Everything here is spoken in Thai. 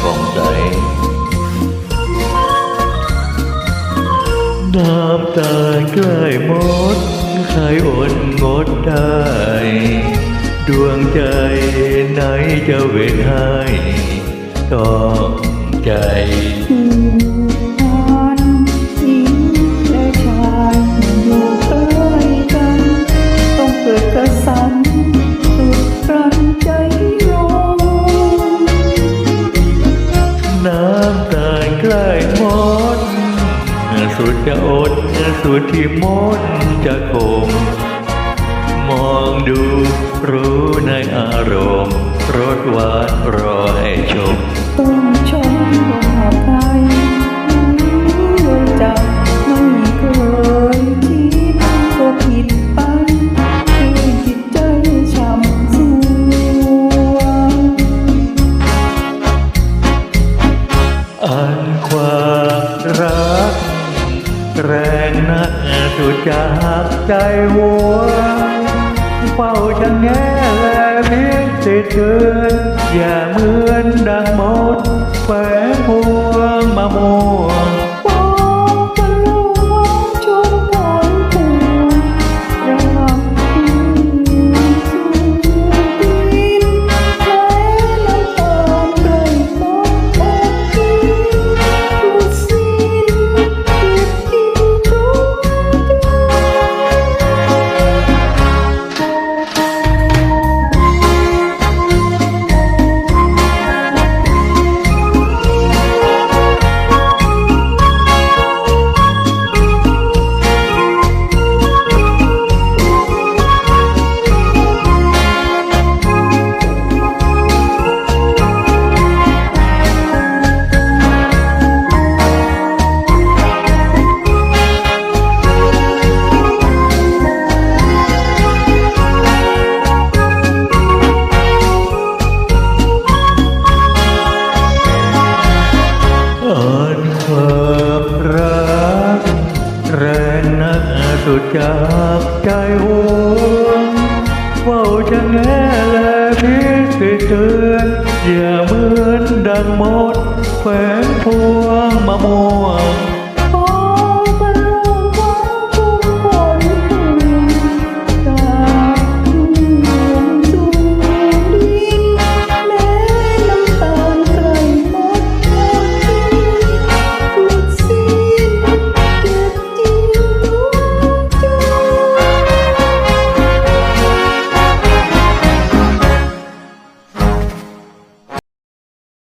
ผ่องใจ น้ำตาใกล้หมดใครอดงดได้ ดวงใจไหนจะเว้นให้ต้องใจ สุดจะอดสุดที่มดจะคม มองดูรู้ในอารมณ์รสหวานรอให้ชม ต้องชมว่าใครรู้จักไม่เคยคิดก็ผิดไปคือจิตใจช้ำสวงอันความรักแรงนัก สุดจะหักใจหัวเฝ้าจะแง่และพิสิเตือนอย่าเมื่อ จากใจหวงเฝ้าจะแง่แลพิสิเตือนอย่าเหมือนดังมดแฝงพวงมะม่วง